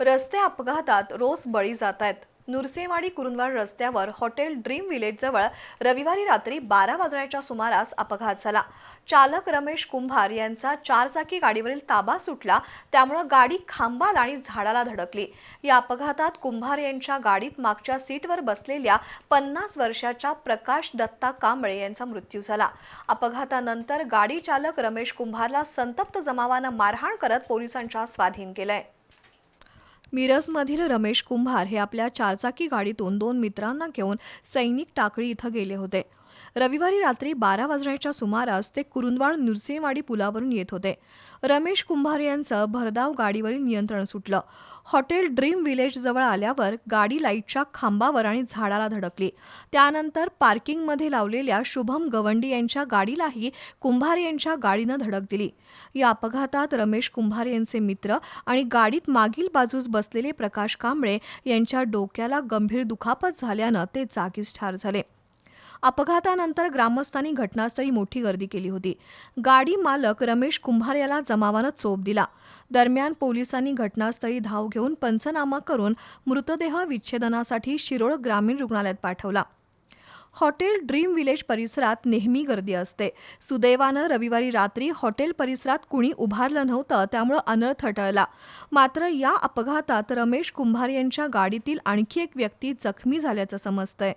रस्ते अपघातात रोज बळी जात आहेत नुरसेवाडी कुरुंदवाड रस्त्यावर हॉटेल ड्रीम विलेजजवळ रविवारी रात्री बारा वाजण्याच्या सुमारास अपघात झाला. चालक रमेश कुंभार यांचा चारचाकी गाडीवरील ताबा सुटला त्यामुळं गाडी खांबाला आणि झाडाला धडकली. या अपघातात कुंभार यांच्या गाडीत मागच्या सीटवर बसलेल्या पन्नास वर्षाच्या प्रकाश दत्ता कांबळे यांचा मृत्यू झाला. अपघातानंतर गाडी चालक रमेश कुंभारला संतप्त जमावानं मारहाण करत पोलिसांच्या स्वाधीन केलंय. मिरजमधील रमेश कुंभार हे आपल्या चारचाकी गाडीतून दोन मित्रांना घेऊन सैनिक टाकळी इथं गेले होते. रविवारी रात्री बारा वाजण्याच्या सुमारास ते कुरुंदवाड नृसिंहवाडी पुलावरून येत होते. रमेश कुंभार यांचं भरधाव गाडीवरील नियंत्रण सुटलं. हॉटेल ड्रीम विलेज जवळ आल्यावर गाडी लाईटच्या खांबावर आणि झाडाला धडकली. त्यानंतर पार्किंगमध्ये लावलेल्या शुभम गवंडी यांच्या गाडीलाही कुंभार यांच्या गाडीनं धडक दिली. या अपघातात रमेश कुंभार यांचे मित्र आणि गाडीत मागील बाजूस बसलेले प्रकाश कांबळे यांच्या डोक्याला गंभीर दुखापत झाल्यानं ते जागीच ठार झाले. अपघातानंतर ग्रामस्थांनी घटनास्थळी मोठी गर्दी केली होती. गाडी मालक रमेश कुंभार याला जमावानं चोप दिला. दरम्यान पोलिसांनी घटनास्थळी धाव घेऊन पंचनामा करून मृतदेह विच्छेदनासाठी शिरोळ ग्रामीण रुग्णालयात पाठवला. हॉटेल ड्रीम विलेज परिसरात नेहमी गर्दी असते. सुदैवानं रविवारी रात्री हॉटेल परिसरात कुणी उभारलं नव्हतं त्यामुळं अनर्थ टळला. मात्र या अपघातात रमेश कुंभार यांच्या गाडीतील आणखी एक व्यक्ती जखमी झाल्याचं समजतंय.